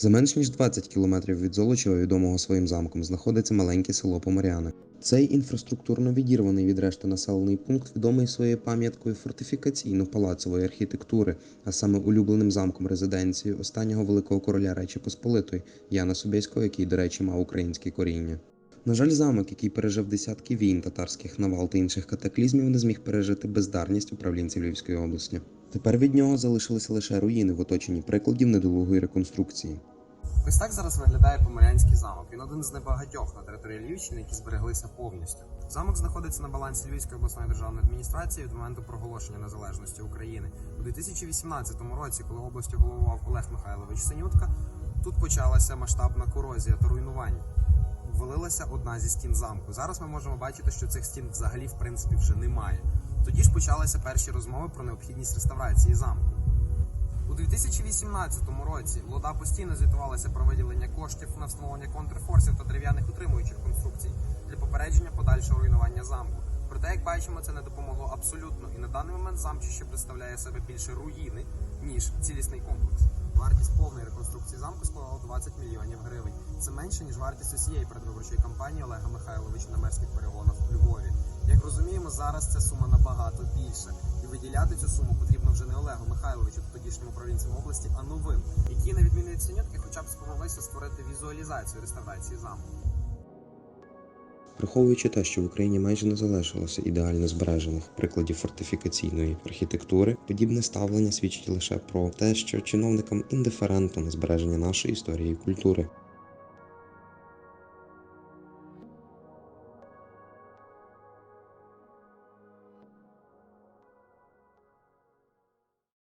За менш ніж 20 кілометрів від Золочева, відомого своїм замком, знаходиться маленьке село Поморяни. Цей інфраструктурно відірваний від решти населений пункт відомий своєю пам'яткою фортифікаційно-палацової архітектури, а саме улюбленим замком резиденцією останнього великого короля Речі Посполитої Яна Собєського, який, до речі, мав українське коріння. На жаль, замок, який пережив десятки війн, татарських навал та інших катаклізмів, не зміг пережити бездарність управлінців Львівської області. Тепер від нього залишилися лише руїни в оточенні прикладів недолугої реконструкції. Ось так зараз виглядає Поморянський замок. Він один з небагатьох на території Львівщини, які збереглися повністю. Замок знаходиться на балансі Львівської обласної державної адміністрації від моменту проголошення незалежності України. У 2018 році, коли областю головував Олег Михайлович Синютка, тут почалася масштабна корозія та руйнування. Ввалилася одна зі стін замку. Зараз ми можемо бачити, що цих стін взагалі в принципі вже немає. Тоді ж почалися перші розмови про необхідність реставрації замку. У 2018 році влада постійно звітувалася про виділення коштів на встановлення контрфорсів та дерев'яних утримуючих конструкцій для попередження подальшого руйнування замку. Проте, як бачимо, це не допомогло абсолютно, і на даний момент замчище представляє себе більше руїни ніж цілісний комплекс. Вартість повної реконструкції замку складала 20 мільйонів гривень. Це менше ніж вартість усієї передвиборчої кампанії Олега Михайловича на мерських перегонах у Львові. Як розуміємо, зараз ця сума набагато більша, і виділяти цю суму потрібно Олегу Михайловичу, тодішньому провінцям області, а новим, які на відміну від синютки, хоча б спромоглися створити візуалізацію реставрації замку. Враховуючи те, що в Україні майже не залишилося ідеально збережених прикладів фортифікаційної архітектури, подібне ставлення свідчить лише про те, що чиновникам індиферентно на збереження нашої історії і культури.